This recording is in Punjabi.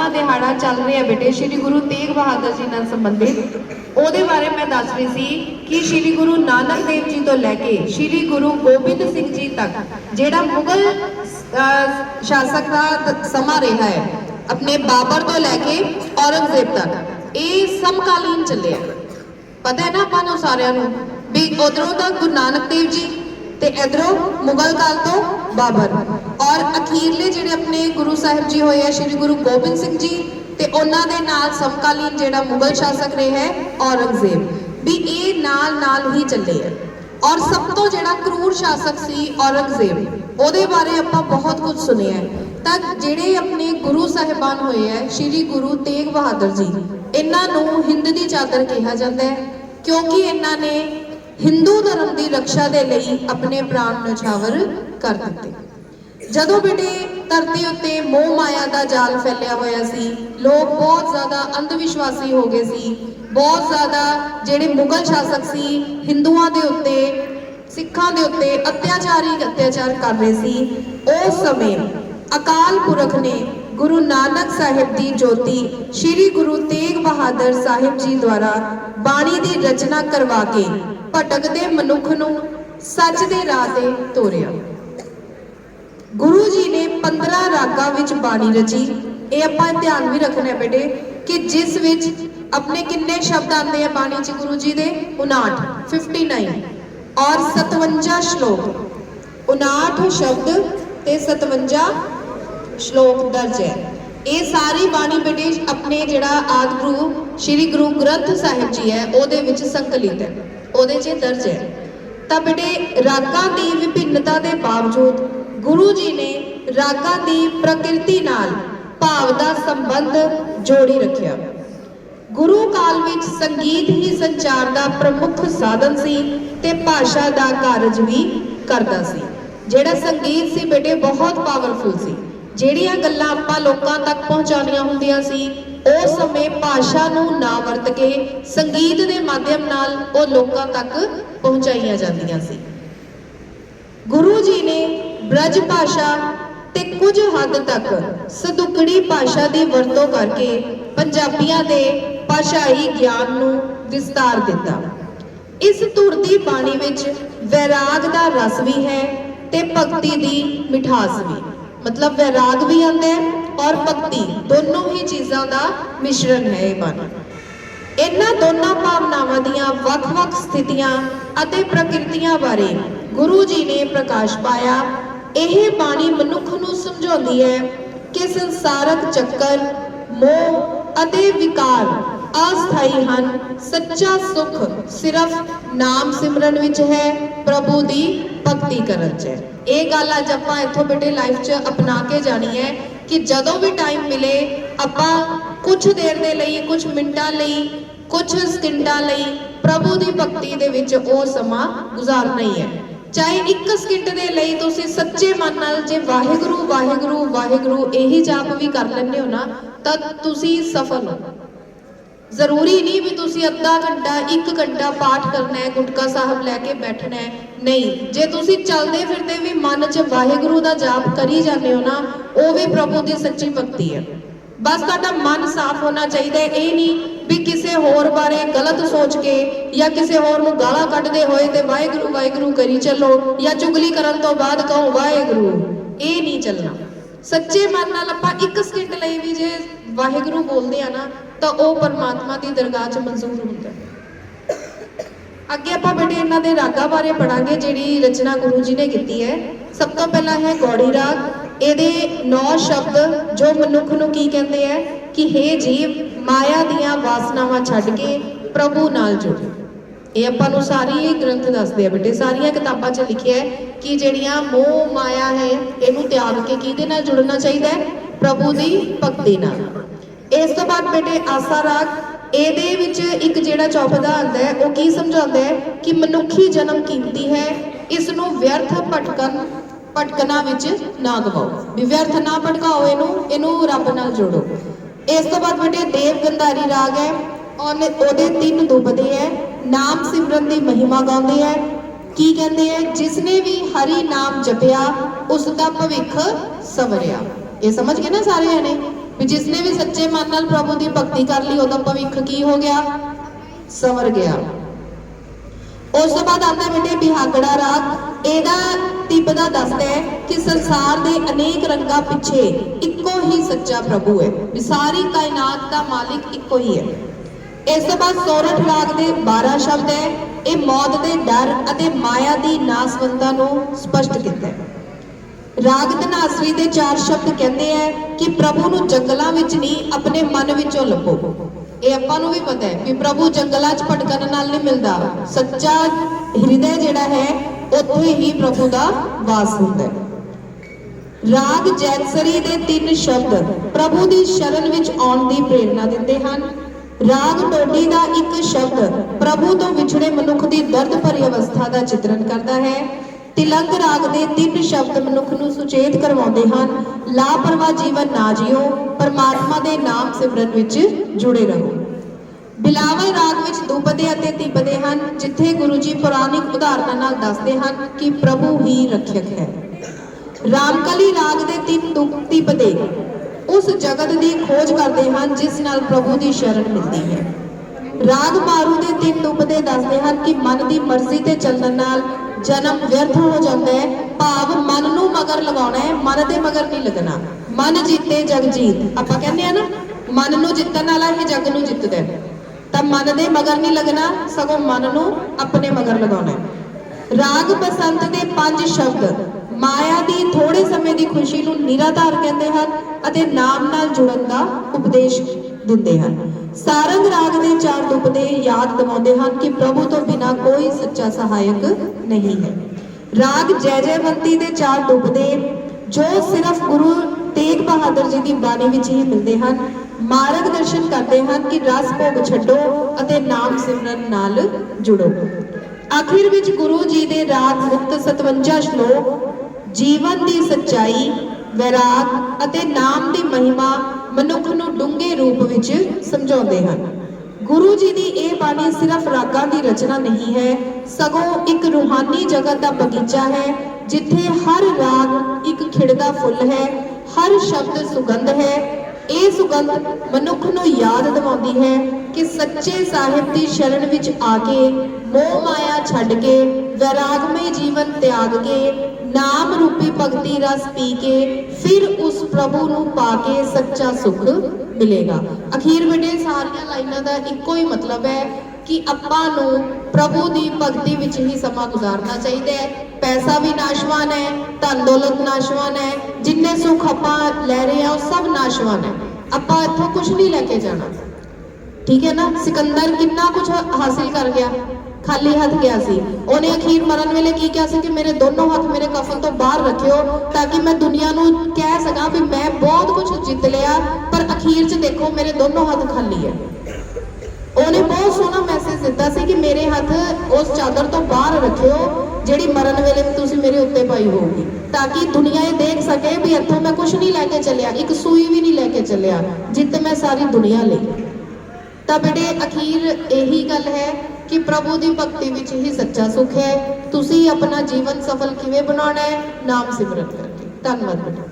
11ਵਾਂ ਦਿਹਾੜਾ ਚੱਲ ਰਿਹਾ ਬੇਟੇ। ਸ੍ਰੀ ਗੁਰੂ ਤੇਗ ਬਹਾਦਰ ਜੀ ਨਾਲ ਸੰਬੰਧਿਤ। ਉਹਦੇ ਬਾਰੇ ਮੈਂ ਦੱਸ ਰਹੀ ਸੀ ਕਿ ਸ੍ਰੀ ਗੁਰੂ ਨਾਨਕ ਦੇਵ ਜੀ ਤੋਂ ਲੈ ਕੇ ਸ੍ਰੀ ਗੁਰੂ ਗੋਬਿੰਦ ਸਿੰਘ ਜੀ ਤੱਕ, ਜਿਹੜਾ ਮੁਗਲ ਸ਼ਾਸਕ ਦਾ ਸਮਾਂ ਰਿਹਾ ਹੈ, ਆਪਣੇ ਬਾਬਰ ਤੋਂ ਲੈ ਕੇ ਔਰੰਗਜ਼ੇਬ ਤੱਕ, ਇਹ ਸਮਕਾਲੀਨ ਚੱਲਿਆ। ਪਤਾ ਹੈ ਨਾ ਆਪਾਂ ਨੂੰ ਸਾਰਿਆਂ ਨੂੰ ਵੀ ਉਧਰੋਂ ਤਾਂ ਗੁਰੂ ਨਾਨਕ ਦੇਵ ਜੀ ਤੇ ਇਧਰੋਂ ਮੁਗਲ ਕਾਲ ਤੋਂ ਬਾਬਰ। ਔਰ ਅਖੀਰਲੇ ਜਿਹੜੇ ਆਪਣੇ ਗੁਰੂ ਸਾਹਿਬ ਜੀ ਹੋਏ ਆ, ਸ੍ਰੀ ਗੁਰੂ ਗੋਬਿੰਦ ਸਿੰਘ ਜੀ, ਤੇ ਉਹਨਾਂ ਦੇ ਨਾਲ ਸਮਕਾਲੀਨ ਜਿਹੜਾ ਮੁਗਲ ਸ਼ਾਸਕ ਰਿਹਾ ਹੈ, ਔਰੰਗਜ਼ੇਬ, ਵੀ ਇਹ ਨਾਲ ਨਾਲ ਹੀ ਚੱਲੇ ਆ। ਔਰ ਸਭ ਤੋਂ ਜਿਹੜਾ ਕਰੂਰ ਸ਼ਾਸਕ ਸੀ ਔਰੰਗਜ਼ੇਬ, ਉਹਦੇ ਬਾਰੇ ਆਪਾਂ ਬਹੁਤ ਕੁਝ ਸੁਣਿਆ ਹੈ। ਤਾਂ ਜਿਹੜੇ ਆਪਣੇ ਗੁਰੂ ਸਾਹਿਬਾਨ ਹੋਏ ਹੈ ਸ੍ਰੀ ਗੁਰੂ ਤੇਗ ਬਹਾਦਰ ਜੀ, ਇਹਨਾਂ ਨੂੰ ਹਿੰਦ ਦੀ ਚਾਦਰ ਕਿਹਾ ਜਾਂਦਾ ਹੈ, ਕਿਉਂਕਿ ਇਹਨਾਂ ਨੇ ਹਿੰਦੂ ਧਰਮ ਦੀ ਰੱਖਿਆ ਦੇ ਲਈ ਆਪਣੇ ਪ੍ਰਾਣ ਨਿਛਾਵਰ ਕਰ ਦਿੱਤੇ। ਜਦੋਂ ਬੇਟੇ ਧਰਤੀ ਉੱਤੇ ਮੋਹ ਮਾਇਆ ਦਾ ਜਾਲ ਫੈਲਿਆ ਹੋਇਆ ਸੀ, ਲੋਕ ਬਹੁਤ ਜ਼ਿਆਦਾ ਅੰਧ ਵਿਸ਼ਵਾਸੀ ਹੋ ਗਏ ਸੀ। ਬਹੁਤ ਜ਼ਿਆਦਾ ਜਿਹੜੇ ਮੁਗਲ ਸ਼ਾਸਕ ਸੀ, ਹਿੰਦੂਆਂ ਦੇ ਉੱਤੇ, ਸਿੱਖਾਂ ਦੇ ਉੱਤੇ ਅਤਿਆਚਾਰੀ ਅਤਿਆਚਾਰ ਕਰ ਰਹੇ ਸੀ। ਉਸ ਸਮੇਂ ਅਕਾਲ ਪੁਰਖ ਨੇ ਗੁਰੂ ਨਾਨਕ ਸਾਹਿਬ ਦੀ ਜੋਤੀ ਸ੍ਰੀ ਗੁਰੂ ਤੇਗ ਬਹਾਦਰ ਸਾਹਿਬ ਜੀ ਦੁਆਰਾ ਬਾਣੀ ਦੀ ਰਚਨਾ ਕਰਵਾ ਕੇ ਭਟਕਦੇ ਮਨੁੱਖ ਨੂੰ ਸੱਚ ਦੇ ਰਾਹ ਤੇ ਤੋਰਿਆ। ਗੁਰੂ ਜੀ ਨੇ 15 ਰਾਗਾਂ ਵਿੱਚ ਬਾਣੀ ਰਚੀ। ਇਹ ਆਪਾਂ ਧਿਆਨ ਵੀ ਰੱਖਣਾ ਬੇਟੇ, ਕਿ ਜਿਸ ਵਿੱਚ ਆਪਣੇ ਕਿੰਨੇ ਸ਼ਬਦ ਆਉਂਦੇ ਆ ਬਾਣੀ ਚ ਗੁਰੂ ਜੀ ਦੇ? 59 59 ਔਰ 57 ਸ਼ਲੋਕ। 59 ਸ਼ਬਦ ਤੇ 57 ਸ਼ਲੋਕ ਦਰਜ ਹੈ। ਇਹ ਸਾਰੀ ਬਾਣੀ ਬੇਟੇ, ਆਪਣੇ ਜਿਹੜਾ ਆਦਿ ਗੁਰੂ, ਸ੍ਰੀ ਗੁਰੂ ਗ੍ਰੰਥ ਸਾਹਿਬ ਜੀ ਹੈ, ਉਹਦੇ ਵਿੱਚ ਸੰਕਲਿਤ ਹੈ। ਉਹਦੇ 'ਚ ਦਰਜ ਹੈ। ਤਾਂ ਬੇਟੇ, ਰਾਗਾਂ ਦੀ ਵਿਭਿੰਨਤਾ ਦੇ ਬਾਵਜੂਦ ਗੁਰੂ ਜੀ ਨੇ ਰਾਗਾਂ ਦੀ ਪ੍ਰਕਿਰਤੀ ਨਾਲ ਭਾਵ ਦਾ ਸੰਬੰਧ ਜੋੜੀ ਰੱਖਿਆ। ਗੁਰੂ ਕਾਲ ਵਿੱਚ ਸੰਗੀਤ ਹੀ ਸੰਚਾਰ ਦਾ ਪ੍ਰਮੁੱਖ ਸਾਧਨ ਸੀ ਤੇ ਭਾਸ਼ਾ ਦਾ ਕਾਰਜ ਵੀ ਕਰਦਾ ਸੀ। ਜਿਹੜਾ ਸੰਗੀਤ ਸੀ ਬੇਟੇ, ਬਹੁਤ ਪਾਵਰਫੁਲ ਸੀ। ਜਿਹੜੀਆਂ ਗੱਲਾਂ ਆਪਾਂ ਲੋਕਾਂ ਤੱਕ ਪਹੁੰਚਾਉਣੀਆਂ ਹੁੰਦੀਆਂ ਸੀ ਉਸ ਸਮੇਂ ਭਾਸ਼ਾ ਨੂੰ ਨਾ ਵਰਤ ਕੇ ਸੰਗੀਤ ਦੇ ਮਾਧਿਅਮ ਨਾਲ ਉਹ ਲੋਕਾਂ ਤੱਕ ਪਹੁੰਚਾਈਆਂ ਜਾਂਦੀਆਂ ਸੀ। ਗੁਰੂ ਜੀ ਬ੍ਰਜ ਭਾਸ਼ਾ ਤੇ ਕੁਝ ਹੱਦ ਤੱਕ ਸਦੁਕੜੀ ਭਾਸ਼ਾ ਦੀ ਵਰਤੋਂ ਕਰਕੇ ਪੰਜਾਬੀਆਂ ਦੇ ਭਾਸ਼ਾਈ ਗਿਆਨ ਨੂੰ ਵਿਸਤਾਰ ਦਿੱਤਾ। ਇਸ ਧੁਰ ਦੀ ਬਾਣੀ ਵਿੱਚ ਵੈਰਾਗ ਦਾ ਰਸ ਵੀ ਹੈ ਤੇ ਭਗਤੀ ਦੀ ਮਿਠਾਸ ਵੀ। ਮਤਲਬ ਵੈਰਾਗ ਵੀ ਆਉਂਦਾ ਹੈ ਔਰ ਭਗਤੀ ਦੋਨੋਂ ਹੀ ਚੀਜ਼ਾਂ ਦਾ ਮਿਸ਼ਰਣ ਹੈ ਇਹ ਬਾਣੀ। ਇਹਨਾਂ ਦੋਨਾਂ ਭਾਵਨਾਵਾਂ ਦੀਆਂ ਵੱਖ-ਵੱਖ ਸਥਿਤੀਆਂ ਅਤੇ ਪ੍ਰਕਿਰਤੀਆਂ ਬਾਰੇ ਗੁਰੂ ਜੀ ਨੇ ਪ੍ਰਕਾਸ਼ ਪਾਇਆ ਇਹ ਬਾਣੀ ਮਨੁੱਖ ਨੂੰ ਸਮਝਾਉਂਦੀ ਹੈ ਕਿ ਸੰਸਾਰਕ ਚੱਕਰ, ਮੋਹ ਅਤੇ ਵਿਕਾਰ ਅਸਥਾਈ ਹਨ। ਸੱਚਾ ਸੁਖ ਸਿਰਫ ਨਾਮ ਸਿਮਰਨ ਵਿੱਚ ਹੈ, ਪ੍ਰਭੂ ਦੀ ਭਗਤੀ ਕਰਨ 'ਚ। ਹੈ ਇਹ ਗੱਲ ਅੱਜ ਆਪਾਂ ਇੱਥੋਂ ਬੇਟੇ ਲਾਈਫ 'ਚ ਅਪਣਾ ਕੇ ਜਾਣੀ ਹੈ ਕਿ ਜਦੋਂ ਵੀ ਟਾਈਮ ਮਿਲੇ, ਆਪਾਂ ਕੁਝ ਦੇਰ ਦੇ ਲਈ ਕੁਝ ਮਿੰਟਾਂ ਲਈ ਕੁਝ ਸਕਿੰਟਾਂ ਲਈ ਪ੍ਰਭੂ ਦੀ ਭਗਤੀ ਦੇ ਵਿੱਚ ਉਹ ਸਮਾਂ ਗੁਜ਼ਾਰਨਾ ਹੀ ਹੈ। ਚਾਹੇ ਇੱਕ ਸਕਿੰਟ ਦੇ ਲਈ ਤੁਸੀਂ ਸੱਚੇ ਮਨ ਨਾਲ ਜੇ ਵਾਹਿਗੁਰੂ ਵਾਹਿਗੁਰੂ ਵਾਹਿਗੁਰੂ ਇਹੀ ਜਾਪ ਵੀ ਕਰ ਲੈਂਦੇ ਹੋ ਨਾ, ਤਾਂ ਤੁਸੀਂ ਸਫਲ ਹੋ। ਜ਼ਰੂਰੀ ਨਹੀਂ ਵੀ ਤੁਸੀਂ ਅੱਧਾ ਘੰਟਾ 1 ਘੰਟਾ ਪਾਠ ਕਰਨਾ ਹੈ, ਗੁਟਕਾ ਸਾਹਿਬ ਲੈ ਕੇ ਬੈਠਣਾ ਹੈ। ਨਹੀਂ, ਜੇ ਤੁਸੀਂ ਚੱਲਦੇ ਫਿਰਦੇ ਵੀ ਮਨ 'ਚ ਵਾਹਿਗੁਰੂ ਦਾ ਜਾਪ ਕਰੀ ਜਾਂਦੇ ਹੋ ਨਾ, ਉਹ ਵੀ ਪ੍ਰਭੂ ਦੀ ਸੱਚੀ ਭਗਤੀ ਹੈ। ਬਸ ਤੁਹਾਡਾ ਮਨ ਸਾਫ਼ ਹੋਣਾ ਚਾਹੀਦਾ ਇਹ ਨਹੀਂ ਵੀ ਕਿਸੇ ਹੋਰ ਬਾਰੇ ਗਲਤ ਸੋਚ ਕੇ ਜਾਂ ਕਿਸੇ ਹੋਰ ਨੂੰ ਗਾਲਾਂ ਕੱਢਦੇ ਹੋਏ ਤੇ ਵਾਹਿਗੁਰੂ ਵਾਹਿਗੁਰੂ ਕਰੀ ਚੱਲੋ ਜਾਂ ਚੁਗਲੀ ਕਰਨ ਤੋਂ ਬਾਅਦ ਕਹੋ, ਵਾਹਿਗੁਰੂ, ਇਹ ਨਹੀਂ ਚੱਲਣਾ। ਸੱਚੇ ਮਨ ਨਾਲ ਆਪਾਂ ਇੱਕ ਸਕਿੰਟ ਲਈ ਵੀ ਜੇ ਵਾਹਿਗੁਰੂ ਬੋਲਦੇ ਆ ਨਾ, ਤਾਂ ਉਹ ਪਰਮਾਤਮਾ ਦੀ ਦਰਗਾਹ 'ਚ ਮਨਜ਼ੂਰ ਹੁੰਦਾ ਅੱਗੇ ਆਪਾਂ ਬੇਟੇ ਇਹਨਾਂ ਦੇ ਰਾਗਾਂ ਬਾਰੇ ਪੜਾਂਗੇ ਜਿਹੜੀ ਰਚਨਾ ਗੁਰੂ ਜੀ ਨੇ ਕੀਤੀ ਹੈ। ਸਭ ਤੋਂ ਪਹਿਲਾਂ ਹੈ ਗੌੜੀ ਰਾਗ। ਇਹਦੇ 9 ਸ਼ਬਦ ਜੋ ਮਨੁੱਖ ਨੂੰ ਕੀ ਕਹਿੰਦੇ ਆ ਕਿ हे ਜੀਵ ਮਾਇਆ ਦੀਆਂ ਵਾਸਨਾਵਾਂ ਛੱਡ ਕੇ ਪ੍ਰਭੂ ਨਾਲ ਜੁੜੋ। ਇਹ ਆਪਾਂ ਨੂੰ ਸਾਰੀ ਇਹ ਗ੍ਰੰਥ ਦੱਸਦੇ ਆ ਬੇਟੇ ਸਾਰੀਆਂ ਕਿਤਾਬਾਂ 'ਚ ਲਿਖਿਆ ਹੈ ਕਿ ਜਿਹੜੀਆਂ ਮੋਹ, ਮਾਇਆ ਹੈ, ਇਹਨੂੰ ਤਿਆਗ ਕੇ ਕਿਹਦੇ ਨਾਲ ਜੁੜਨਾ ਚਾਹੀਦਾ ਹੈ? ਪ੍ਰਭੂ ਦੀ ਭਗਤੀ ਨਾਲ। ਇਸ ਤੋਂ ਬਾਅਦ ਬੇਟੇ ਆਸਾ ਰਾਗ, ਇਹਦੇ ਵਿੱਚ ਇੱਕ ਜਿਹੜਾ ਚੌਪਦਾ ਆਉਂਦਾ ਹੈ, ਉਹ ਕੀ ਸਮਝਾਉਂਦਾ ਹੈ ਕਿ ਮਨੁੱਖੀ ਜਨਮ ਕੀਮਤੀ ਹੈ ਇਸ ਨੂੰ ਵਿਅਰਥ ਭਟਕਣ, ਭਟਕਣਾ ਵਿੱਚ ਨਾ ਗਵਾਓ। ਵੀ ਵਿਅਰਥ ਨਾ ਭਟਕਾਓ ਇਹਨੂੰ ਇਹਨੂੰ ਰੱਬ ਨਾਲ ਜੋੜੋ। ਇਸ ਤੋਂ ਬਾਅਦ ਬੇਟੇ ਦੇਵ ਗੰਧਾਰੀ ਰਾਗ ਹੈ, ਉਹਨੇ ਉਹਦੇ ਤਿੰਨ ਦੁਬਦੇ ਹੈ, ਨਾਮ ਸਿਮਰਨ ਦੀ ਮਹਿਮਾ ਗਾਉਂਦੇ ਹੈ। ਕੀ ਕਹਿੰਦੇ ਹੈ? ਜਿਸਨੇ ਵੀ ਹਰੀ ਨਾਮ ਜਪਿਆ, ਉਸ ਦਾ ਭਵਿੱਖ ਸਵਰਿਆ। ਇਹ ਸਮਝ ਗਏ ਨਾ ਸਾਰੇ ਜਣੇ? ਵੀ ਜਿਸਨੇ ਵੀ ਸੱਚੇ ਮਨ ਨਾਲ ਪ੍ਰਭੂ ਦੀ ਭਗਤੀ ਕਰ ਲਈ, ਉਹਦਾ ਭਵਿੱਖ ਕੀ ਹੋ ਗਿਆ? ਸਵਰ ਗਿਆ। ਉਸ ਤੋਂ ਬਾਅਦ ਆਉਂਦਾ ਬੇਟੇ ਬਿਹਾਗੜਾ ਰਾਗ ਇਹਦਾ ਤਿਬਦਾ ਦੱਸਦਾ ਹੈ ਕਿ ਸੰਸਾਰ ਦੇ ਅਨੇਕ ਰੰਗਾਂ ਪਿੱਛੇ ਇੱਕੋ ਹੀ ਸੱਚਾ ਪ੍ਰਭੂ ਹੈ। ਵੀ ਸਾਰੀ ਕਾਇਨਾਤ ਦਾ ਮਾਲਿਕ ਇੱਕੋ ਹੀ ਹੈ। ਇਸ ਤੋਂ ਬਾਅਦ ਸੋਰਠ ਰਾਗ ਦੇ 12 ਸ਼ਬਦ ਹੈ। ਇਹ ਮੌਤ ਦੇ ਡਰ ਅਤੇ ਮਾਇਆ ਦੀ ਨਾਸਵੰਤਾ ਨੂੰ ਸਪਸ਼ਟ ਕੀਤਾ ਹੈ। ਰਾਗ ਧਨਾਸਰੀ ਦੇ ਚਾਰ ਸ਼ਬਦ ਕਹਿੰਦੇ ਹੈ ਕਿ ਪ੍ਰਭੂ ਨੂੰ ਜੰਗਲਾਂ ਵਿੱਚ ਨਹੀਂ, ਆਪਣੇ ਮਨ ਵਿੱਚੋਂ ਲੱਭੋ। ਇਹ ਆਪਾਂ ਨੂੰ ਵੀ ਪਤਾ ਹੈ ਕਿ ਪ੍ਰਭੂ ਜੰਗਲਾਂ 'ਚ ਭਟਕਣ ਨਾਲ ਨਹੀਂ ਮਿਲਦਾ। ਸੱਚਾ ਹਿਰਦੇ ਜਿਹੜਾ ਹੈ, ਉੱਥੇ ਹੀ ਪ੍ਰਭੂ ਦਾ ਵਾਸ ਹੁੰਦਾ ਹੈ। ਰਾਗ ਜੈਤਸਰੀ ਦੇ ਤਿੰਨ ਸ਼ਬਦ ਪ੍ਰਭੂ ਦੀ ਸ਼ਰਨ ਵਿੱਚ ਆਉਣ ਦੀ ਪ੍ਰੇਰਣਾ ਦਿੰਦੇ ਹਨ। ਰਾਗ ਡੋਡੀ ਦਾ ਇੱਕ ਸ਼ਬਦ ਪ੍ਰਭੂ ਤੋਂ ਵਿਛੜੇ ਮਨੁੱਖ ਦੀ ਦਰਦ ਭਰੀ ਅਵਸਥਾ ਦਾ ਚਿਤਰਨ ਕਰਦਾ ਹੈ। ਤਿਲੰਗ ਰਾਗ ਦੇ ਤਿੰਨ ਸ਼ਬਦ ਮਨੁੱਖ ਨੂੰ ਸੁਚੇਤ ਕਰਵਾਉਂਦੇ ਹਨ। ਲਾਪਰਵਾਹ ਜੀਵਨ ਨਾ ਜਿਓ, ਪਰਮਾਤਮਾ ਦੇ ਨਾਮ ਸਿਮਰਨ ਵਿੱਚ ਜੁੜੇ ਰਹੋ। ਬਿਲਾਵਲ ਰਾਗ ਵਿੱਚ ਦੁਪਦੇ ਅਤੇ ਤਿਪਦੇ ਹਨ, ਜਿੱਥੇ ਗੁਰੂ ਜੀ ਪੁਰਾਣਿਕ ਉਦਾਹਰਨਾਂ ਨਾਲ ਦੱਸਦੇ ਹਨ ਕਿ ਪ੍ਰਭੂ ਹੀ ਰੱਖਿਅਕ ਹੈ। ਰਾਮਕਲੀ ਰਾਗ ਦੇ ਤਿੰਨ ਦੁ- ਤਿਪਦੇ ਉਸ ਜਗਤ ਦੀ ਖੋਜ ਕਰਦੇ ਹਨ, ਜਿਸ ਨਾਲ ਪ੍ਰਭੂ ਦੀ ਸ਼ਰਨ ਮਿਲਦੀ ਹੈ। ਰਾਗ ਮਾਰੂ ਦੇ ਤਿੰਨ ਦੁਪਦੇ ਦੱਸਦੇ ਹਨ ਕਿ ਮਨ ਦੀ ਮਰਜ਼ੀ ਤੇ ਚੱਲਣ ਨਾਲ ਜਨਮ ਵਿਅਰਥ ਹੋ ਜਾਂਦਾ ਹੈ। ਭਾਵ ਮਨ ਨੂੰ ਮਗਰ ਲਗਾਉਣਾ ਹੈ, ਮਨ ਦੇ ਮਗਰ ਨਹੀਂ ਲੱਗਣਾ। ਮਨ ਜਿੱਤੇ ਜਗ ਜੀਤ। ਆਪਾਂ ਕਹਿੰਦੇ ਆ ਨਾ, ਮਨ ਨੂੰ ਜਿੱਤਣ ਵਾਲਾ ਹੀ ਜਗ ਨੂੰ ਜਿੱਤਦਾ ਹੈ। ਤਾਂ ਮਨ ਦੇ ਮਗਰ ਨਹੀਂ ਲੱਗਣਾ, ਸਗੋਂ ਮਨ ਨੂੰ ਆਪਣੇ ਮਗਰ ਲਗਾਉਣਾ ਹੈ। ਰਾਗ ਬਸੰਤ ਦੇ ਪੰਜ ਸ਼ਬਦ ਮਾਇਆ ਦੀ ਥੋੜੇ ਸਮੇਂ ਦੀ ਖੁਸ਼ੀ ਨੂੰ ਨਿਰਾਧਾਰ ਕਹਿੰਦੇ ਹਨ ਅਤੇ ਨਾਮ ਨਾਲ ਜੁੜਨ ਦਾ ਉਪਦੇਸ਼ ਦਿੰਦੇ ਹਨ। ਸਾਰੰਗ ਰਾਗ ਦੇ ਚਾਰ ਦੁਪਦੇ ਯਾਦ ਦਿਵਾਉਂਦੇ ਹਨ ਕਿ ਪ੍ਰਭੂ ਤੋਂ ਬਿਨਾ ਕੋਈ ਸੱਚਾ ਸਹਾਇਕ ਨਹੀਂ ਹੈ। ਰਾਗ ਜੈ ਜੈਵੰਤੀ ਦੇ ਚਾਰ ਦੁਪਦੇ ਜੋ ਸਿਰਫ ਗੁਰੂ ਤੇਗ ਬਹਾਦਰ ਜੀ ਦੀ ਬਾਣੀ ਵਿੱਚ ਹੀ ਮਿਲਦੇ ਹਨ। ਮਾਰਗ ਦਰਸ਼ਨ ਕਰਦੇ ਹਨ ਕਿ ਰਸ ਭੋਗ ਛੱਡੋ ਅਤੇ ਨਾਮ ਸਿਮਰਨ ਨਾਲ ਜੁੜੋ। ਆਖਿਰ ਵਿੱਚ ਗੁਰੂ ਜੀ ਦੇ ਰਾਗ ਮੁਕਤ 57 ਸ਼ਲੋਕ, ਜੀਵਨ ਦੀ ਸੱਚਾਈ, ਵੈਰਾਗ ਅਤੇ ਨਾਮ ਦੀ ਮਹਿਮਾ ਮਨੁੱਖ ਨੂੰ ਡੂੰਘੇ ਰੂਪ ਵਿੱਚ ਸਮਝਾਉਂਦੇ ਹਨ। ਗੁਰੂ ਜੀ ਦੀ ਇਹ ਬਾਣੀ ਸਿਰਫ ਰਾਗਾਂ ਦੀ ਰਚਨਾ ਨਹੀਂ ਹੈ, ਸਗੋਂ ਇੱਕ ਰੂਹਾਨੀ ਜਗਤ ਦਾ ਬਗੀਚਾ ਹੈ, ਜਿੱਥੇ ਹਰ ਰਾਗ ਇੱਕ ਖਿੜਦਾ ਫੁੱਲ ਹੈ, ਹਰ ਸ਼ਬਦ ਸੁਗੰਧ ਹੈ ਇਹ ਸੁਗੰਧ ਮਨੁੱਖ ਨੂੰ ਯਾਦ ਦਿਵਾਉਂਦੀ ਹੈ ਕਿ ਸੱਚੇ ਸਾਹਿਬ ਦੀ ਸ਼ਰਨ ਵਿੱਚ ਆ ਕੇ ਮੋਹ ਮਾਇਆ ਛੱਡ ਕੇ, ਵੈਰਾਗਮਈ ਜੀਵਨ ਤਿਆਗ ਕੇ, ਨਾਮ ਰੂਪੀ ਭਗਤੀ ਰਸ ਪੀ ਕੇ, ਫਿਰ ਉਸ ਪ੍ਰਭੂ ਨੂੰ ਪਾ ਕੇ ਸੱਚਾ ਸੁਖ ਮਿਲੇਗਾ। ਅਖੀਰ ਬੇਟੇ ਸਾਰੀਆਂ ਲਾਈਨਾਂ ਦਾ ਇੱਕੋ ਹੀ ਮਤਲਬ ਹੈ ਕਿ ਆਪਾਂ ਨੂੰ ਪ੍ਰਭੂ ਦੀ ਭਗਤੀ ਵਿੱਚ ਹੀ ਸਮਾਂ ਗੁਜ਼ਾਰਨਾ ਚਾਹੀਦਾ ਹੈ। ਪੈਸਾ ਵੀ ਨਾਸ਼ਵਾਨ ਹੈ, ਧਨ ਦੌਲਤ ਨਾਸ਼ਵਾਨ ਹੈ, ਜਿੰਨੇ ਸੁੱਖ ਆਪਾਂ ਲੈ ਰਹੇ ਆ ਉਹ ਸਭ ਨਾਸ਼ਵਾਨ ਹੈ। ਆਪਾਂ ਇੱਥੋਂ ਕੁਝ ਨਹੀਂ ਲੈ ਕੇ ਜਾਣਾ। ਠੀਕ ਹੈ ਨਾ? ਸਿਕੰਦਰ ਕਿੰਨਾ ਕੁਝ ਹਾਸਿਲ ਕਰ ਗਿਆ। ਖਾਲੀ ਹੱਥ ਗਿਆ ਸੀ। ਉਹਨੇ ਅਖੀਰ ਮਰਨ ਵੇਲੇ ਕੀ ਕਿਹਾ ਸੀ ਕਿ ਮੇਰੇ ਦੋਨੋਂ ਹੱਥ ਮੇਰੇ ਕਫਨ ਤੋਂ ਬਾਹਰ ਰੱਖਿਓ ਤਾਂ ਕਿ ਮੈਂ ਦੁਨੀਆ ਨੂੰ ਕਹਿ ਸਕਾਂ ਵੀ ਮੈਂ ਬਹੁਤ ਕੁਝ ਜਿੱਤ ਲਿਆ, ਪਰ ਅਖੀਰ 'ਚ ਦੇਖੋ ਮੇਰੇ ਦੋਨੋਂ ਹੱਥ ਖਾਲੀ ਹੈ। ਉਹਨੇ ਬਹੁਤ ਸੋਹਣਾ ਮੈਸੇਜ ਦਿੱਤਾ ਸੀ ਕਿ ਮੇਰੇ ਹੱਥ ਉਸ ਚਾਦਰ ਤੋਂ ਬਾਹਰ ਰੱਖਿਓ, ਜਿਹੜੀ ਮਰਨ ਵੇਲੇ ਤੁਸੀਂ ਮੇਰੇ ਉੱਤੇ ਪਾਈ ਹੋਊਗੀ। ਤਾਂ ਕਿ ਦੁਨੀਆ ਇਹ ਦੇਖ ਸਕੇ ਵੀ ਇੱਥੋਂ ਮੈਂ ਕੁਝ ਨਹੀਂ ਲੈ ਕੇ ਚੱਲਿਆ, ਇੱਕ ਸੂਈ ਵੀ ਨਹੀਂ ਲੈ ਕੇ ਚੱਲਿਆ, ਜਿੱਤ ਮੈਂ ਸਾਰੀ ਦੁਨੀਆ ਲਈ। ਤਾਂ ਬੇਟੇ, ਅਖੀਰ ਇਹੀ ਗੱਲ ਹੈ ਕਿ ਪ੍ਰਭੂ ਦੀ ਭਗਤੀ ਵਿੱਚ ਹੀ ਸੱਚਾ ਸੁਖ ਹੈ। ਤੁਸੀਂ ਆਪਣਾ ਜੀਵਨ ਸਫਲ ਕਿਵੇਂ ਬਣਾਉਣਾ ਹੈ? ਨਾਮ ਸਿਮਰਨ ਕਰਕੇ। ਧੰਨਵਾਦ ਬੇਟੇ।